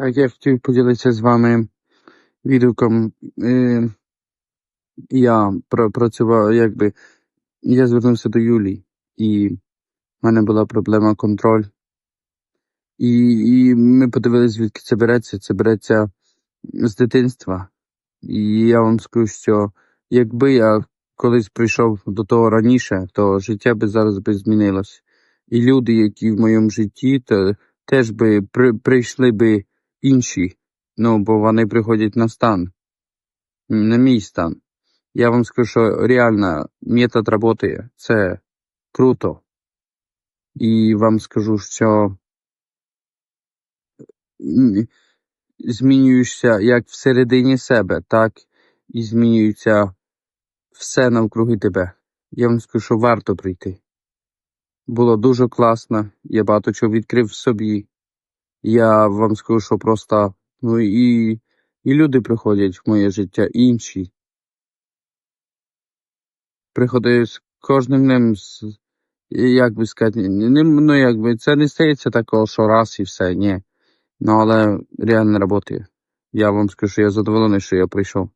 Так, я хотів поділитися з вами відгуком. Е, я працював, якби, я звернувся до Юлії, і в мене була проблема контроль. І, і ми подивилися, звідки це береться. Це береться з дитинства. І я вам скажу, що якби я колись прийшов до того раніше, то життя би зараз би змінилось. І люди, які в моєму житті, то теж би при, прийшли би інші. Ну, бо вони приходять на стан, на мій стан. Я вам скажу, що реально метод роботи це круто. І вам скажу, що змінюєшся як всередині себе, так і змінюється все навкруги тебе. Я вам скажу, що варто прийти. Було дуже класно, я багато чого відкрив в собі. Я вам скажу, що просто ну і, і люди приходять в моє життя, інші. Приходить з кожним ним, як би сказати, ну якби це не стається такого, що раз і все, ні. Ну але реально працює. Я вам скажу, що я задоволений, що я прийшов.